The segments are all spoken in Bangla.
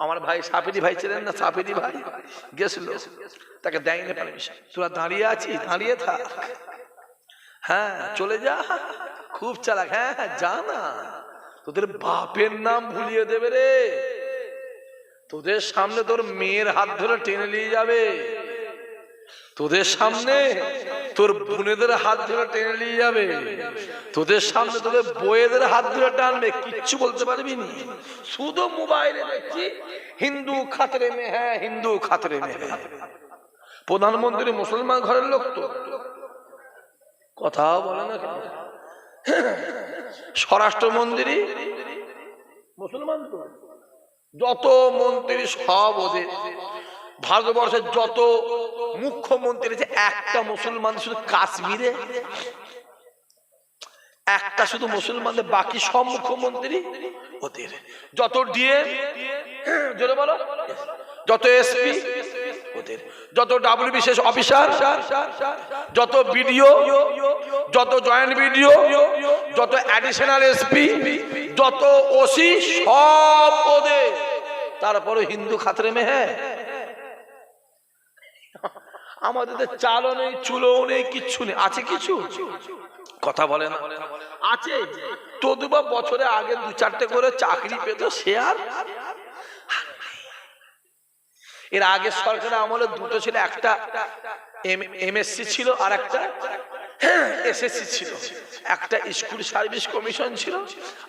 আমার ভাই সাফিরি ভাই ছিলেন না সাফিরি ভাই গেছিল। তাকে দেয়নি পারমিশন তোরা দাঁড়িয়ে আছিস দাঁড়িয়ে থাক। হ্যাঁ চলে যা। খুব চালাক। হ্যাঁ হ্যাঁ, যা না। তোদের বাপের নাম ভুলিয়ে দেবে রে। তোদের সামনে তোর মেয়ের হাত ধরে টেনে নিয়ে যাবে। তোদের সামনে তোর বোনেদের হাত ধরে টেনে নিয়ে যাবে। তোদের সামনে তোদের বইয়েদের হাত ধরে টানবে, কিচ্ছু বলতে পারবি নি। শুধু মোবাইলে দেখছি, হিন্দু খাতরে মে হ্যাঁ হিন্দু খাতরে মে হ্যাঁ প্রধানমন্ত্রী মুসলমান ঘরের লোক তো। কথা বলে না কেন? স্বরাষ্ট্রমন্ত্রী মুসলমান তো। যত মন্ত্রী সব ওদের। ভারতবর্ষের যত মুখ্যমন্ত্রী আছে, একটা মুসলমান শুধু কাশ্মীরে, একটা শুধু মুসলমানদের বাকি সব মুখ্যমন্ত্রী ওদের। যত ডিএম, জোরে বলো, যত এসপি ওদের। যত ডাব্লিউ বিশেষ অফিসার, যত বিডিও, যত জয়েন্ট বিডিও, যত অ্যাডিশনাল এসপি, যত ওসি, সব ওদের। তারপরে হিন্দু খাতরে মেহে আমাদের চালও নেই চুলো নেই, কিচ্ছু নেই। আছে কিছু? কথা বলে না। আছে। তদুবা বছরে আগে দু চারটে করে চাকরি পেত, সে আর? এর আগে সরকারের আমলে দুটো ছিল, একটা এমএসসি ছিল আর একটা এসএসসি ছিল। একটা স্কুল সার্ভিস কমিশন ছিল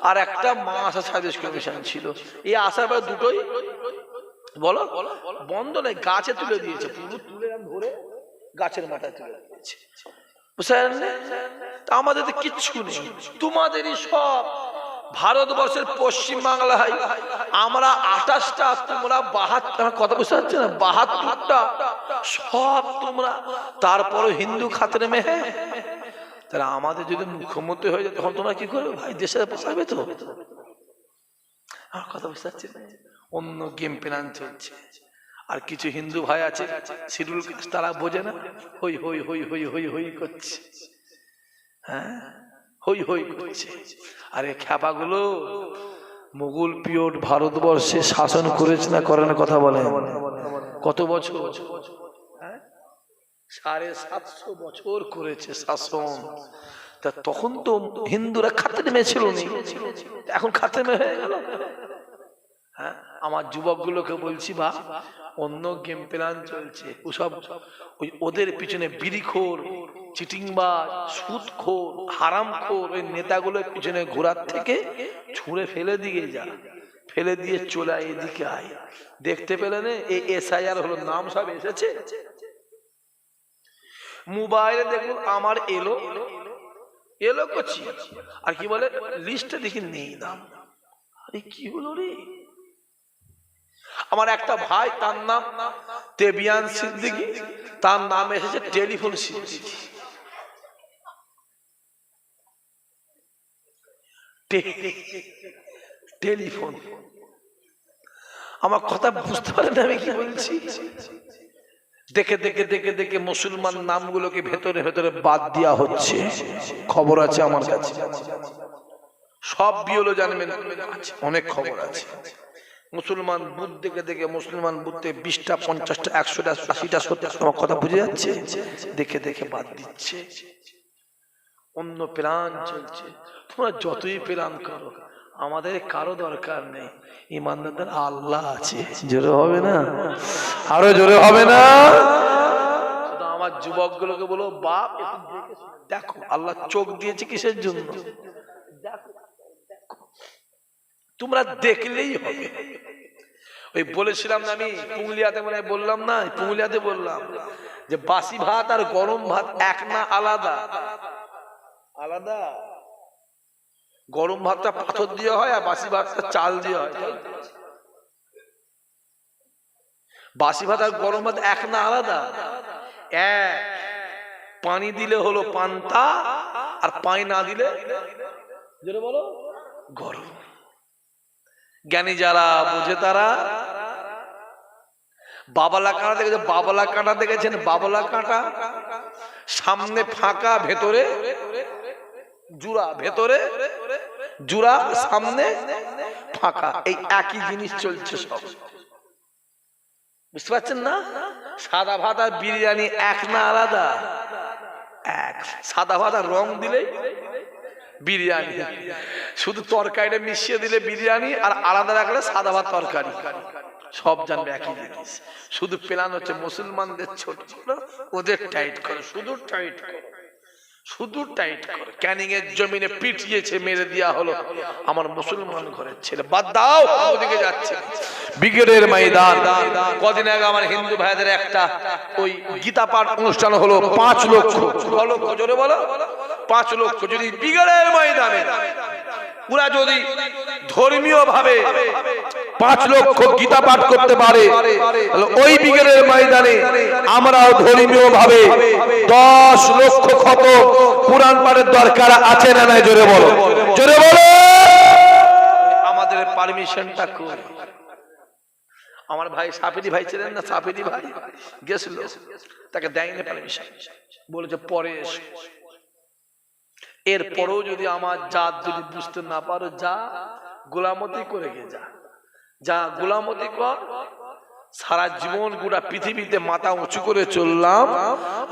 আর একটা মাসা সার্ভিস কমিশন ছিল। এই আসার পর দুটোই, বলো? বন্ধ নেই, গাছে তুলে দিয়েছে তুলে গাছের মাথায় তুলে দিয়েছে। বুঝলেন তা আমাদের তো কিচ্ছু নেই। তোমাদেরই সব ভারতবর্ষের পশ্চিম বাংলায় আমরা আঠাশটা, তোমরা বাহাত্তর কথা বুঝতে পারছি না? বাহাত্তরটা সব তোমরা। তারপরে হিন্দু খাতরে মেহে তাহলে আমাদের যদি মুখ্যমন্ত্রী হয়ে যায়, তখন তোমরা কি করবে? ভাই দেশে পাঠাবে তো? আমার কথা বুঝতে পারছি না। অন্য গেম প্ল্যান চলছে। আর কিছু হিন্দু ভাই আছে শিডিউল তারা বোঝে না? হই হই হই হই হই হই করছে। হ্যাঁ? হই হই করছে। আরে খ্যাপাগুলো, মুঘল পিরিয়ড ভারতবর্ষে শাসন করেছে না করে না কথা বলে? কত বছর? হ্যাঁ? সাড়ে সাতশো বছর করেছে শাসন। তা তখন তো হিন্দুরা খাতে নেমেছিল নি। এখন খাতে নেমে হয়ে গেল। হ্যাঁ? আমার যুবকগুলোকে বলছি বা অন্য গেম প্ল্যান চলছে। ওসব ওই ওদের পিছনে বিড়িখোর, চিটিংবাজ, সুদখোর, হারামখোর ওই নেতাগুলোর পিছনে ঘোরার থেকে ছুঁড়ে ফেলে দিয়ে যা। ফেলে দিয়ে চলে এদিকে আয়। দেখতে পেলে না এই এসআইআর হলো, নাম সব এসেছে। মোবাইলে দেখুন, আমার এলো। এলো করছি আর কি বলে লিস্টে দেখি নেই নাম। আরে কি হলো রে? আমার একটা ভাই, তার নাম তেবিয়ান সিদ্দিকি। তার নাম এসেছে টেলিফোন সিদ্দিকি। টেলিফোন। আমার কথা বুঝতে পারেন আমি কি বলছি? দেখে দেখে দেখে দেখে মুসলমান নামগুলোকে ভেতরে ভেতরে বাদ দেওয়া হচ্ছে। খবর আছে আমার কাছে। সব বিয়লো জানবেন। অনেক খবর আছে। মুসলমান বুথ দেখে দেখে মুসলমান বুথে বিশটা, পঞ্চাশটা, একশোটা, আশিটা সত্তর কথা বুঝে যাচ্ছে? দেখে দেখে বাদ দিচ্ছে। অন্য প্ল্যান চলছে। তোমরা যতই প্ল্যান করো, আমাদের কারও দরকার নেই। ইমানদারদের আল্লাহ আছে। জোরে হবে না? আরও জোরে হবে না? আমার যুবক গুলোকে বলো, বাপ দেখো, আল্লাহ চোখ দিয়েছে কিসের জন্য। তোমরা দেখলেই হবে। ওই বলেছিলাম না আমি পুংলিয়াতে মানে বললাম না পুংলিয়াতে বললাম যে বাসি ভাত আর গরম ভাত এক না আলাদা। আলাদা? গরম ভাতটা পাথর দিয়ে হয় আর বাসি ভাতটা চাল দিয়ে হয়। বাসি ভাত আর গরম ভাত এক না আলাদা। এক পানি দিলে হলো পান্তা আর পানি না দিলে বলো। গরম। জ্ঞানী যারা বুঝে তারা। বাবলা কাঁটা দেখেছে, বাবলা কাঁটা দেখেছেন, বাবলা কাঁটা। সামনে ফাঁকা, ভেতরে জুড়া ভেতরে জুড়া, সামনে ফাঁকা। এই একই জিনিস চলছে সব। বুঝতে পারছেন না? সাদা ভাত আর বিরিয়ানি এক না আলাদা? এক। সাদা ভাত আর রং দিলেই বিরিয়ানি। শুধু তরকারিটা মিশিয়ে দিলে বিরিয়ানি আর আলাদা রাখলে সাদা ভাত তরকারি। সব জানবে একই জিনিস। শুধু প্ল্যান হচ্ছে মুসলমানদের ছোট ছোট, ওদের টাইট করে, শুধু টাইট করে, শুধু টাইট করে। ক্যানিং এর জমিনে পিটিয়েছে, মেরে দেওয়া হলো আমার মুসলমান ঘরের ছেলে। বাদ দাও, ওদিকে যাচ্ছে। ব্রিগেডের ময়দান। কদিন আগে আমার হিন্দু ভাইদের একটা ওই গীতা পাঠ অনুষ্ঠান হলো, পাঁচ লক্ষ। ছ লক্ষ জোরে বলো। পাঁচ লক্ষ যদি ব্রিগেডের ময়দানে, ওরা যদি ধর্মীয় ভাবে পাঁচ লক্ষ গীতা পাঠ করতে পারে ওই বিকেলের ময়দানে আমরাও ধর্মীয় ভাবে দশ লক্ষ ক্ষত কোরআন পাঠের দরকার আছে না নাই? জোরে বলো। জোরে বলো। আমাদের পারমিশনটা কই? আমার ভাই সাফেরি ভাই ছিলেন না? সাফেরি ভাই গেছিল। তাকে দেয়নি পারমিশন। বলেছে পরে এসো। এরপরেও যদি আমার জাত যদি বুঝতে না পারো, যা গোলামতি করে গে, যা। যা গোলামতি কর। সারা জীবন গোটা পৃথিবীতে মাথা উঁচু করে চললাম,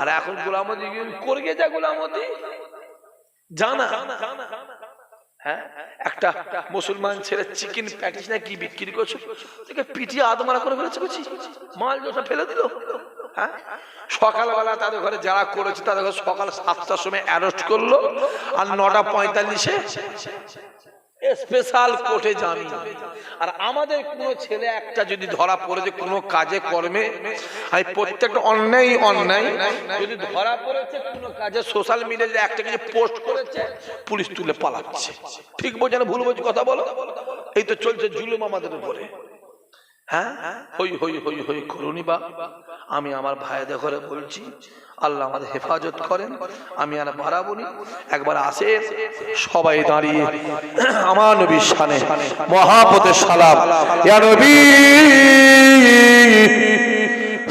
আর এখন গোলামতি করে গে যা গোলামতি। জানা? হ্যাঁ? একটা মুসলমান ছেলে চিকেন প্যাটিস না কি বিক্রি করছে তাকে পিটিয়ে আদমারা করে ফেলেছে মাল যখন ফেলে দিল। হ্যাঁ? সকালবেলা তাদের ঘরে যারা করেছে, তাদের ঘরে সকাল সাতটার সময় অ্যারেস্ট করল আর নটা পঁয়তাল্লিশে স্পেশাল কোর্টে জামিন। আর আমাদের কোনো ছেলে একটা যদি ধরা পড়েছে কোনো কাজে, কর্মে আমি প্রত্যেকটা অন্যায় অন্যায়, যদি ধরা পড়েছে কোনো কাজে সোশ্যাল মিডিয়াতে একটা কিছু পোস্ট করেছে, পুলিশ তুলে পালাচ্ছে। ঠিক বোঝে না, ভুল বোঝ, কথা বলো? এই তো চলছে জুলুম আমাদের উপরে। হ্যাঁ? হই হই হই হই করুনি বা। আমি আমার ভাইদের ঘরে বলছি, আল্লাহ আমাদের হেফাজত করেন, আমি আর বাড়াবো নি। একবার আসে, সবাই দাঁড়িয়ে, আমার নবীর শানে মহাপতের সালাম। ইয়া নবী,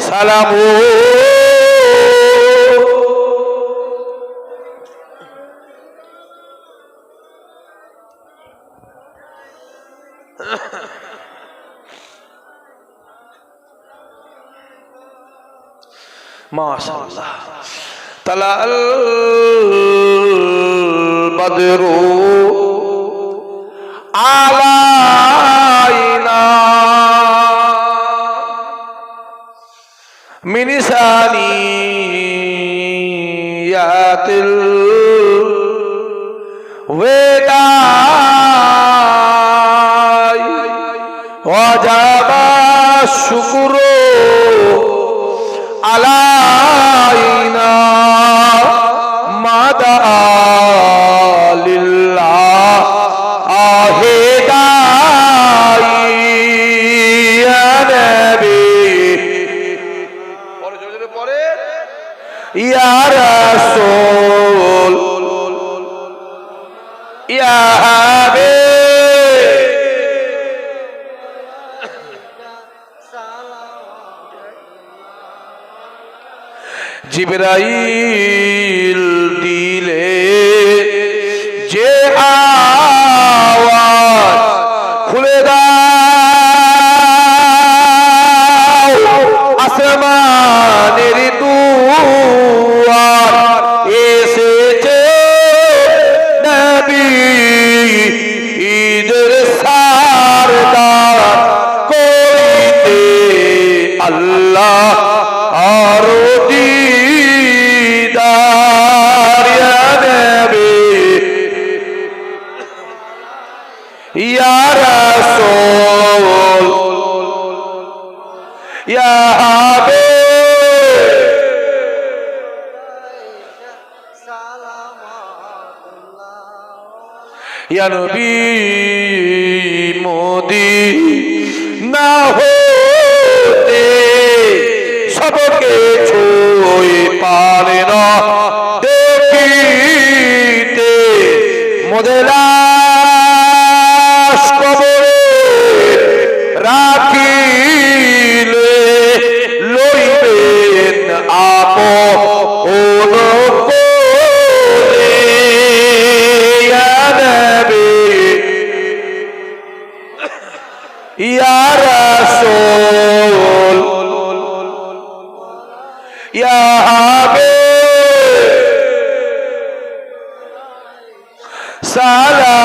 সালাম মাশাআল্লাহ। তালাল বদরু আলাইনা। মিনিসানি ইয়াতিল ওয়েদাই ওয়াজাবা শুকরু। যাবে জিবরাইল দিলে যে খুলে দাও। আসমান ইয়া মোদি না হতে সবকে ছুঁই পারে না। দেখিতে মোদেলাস সালা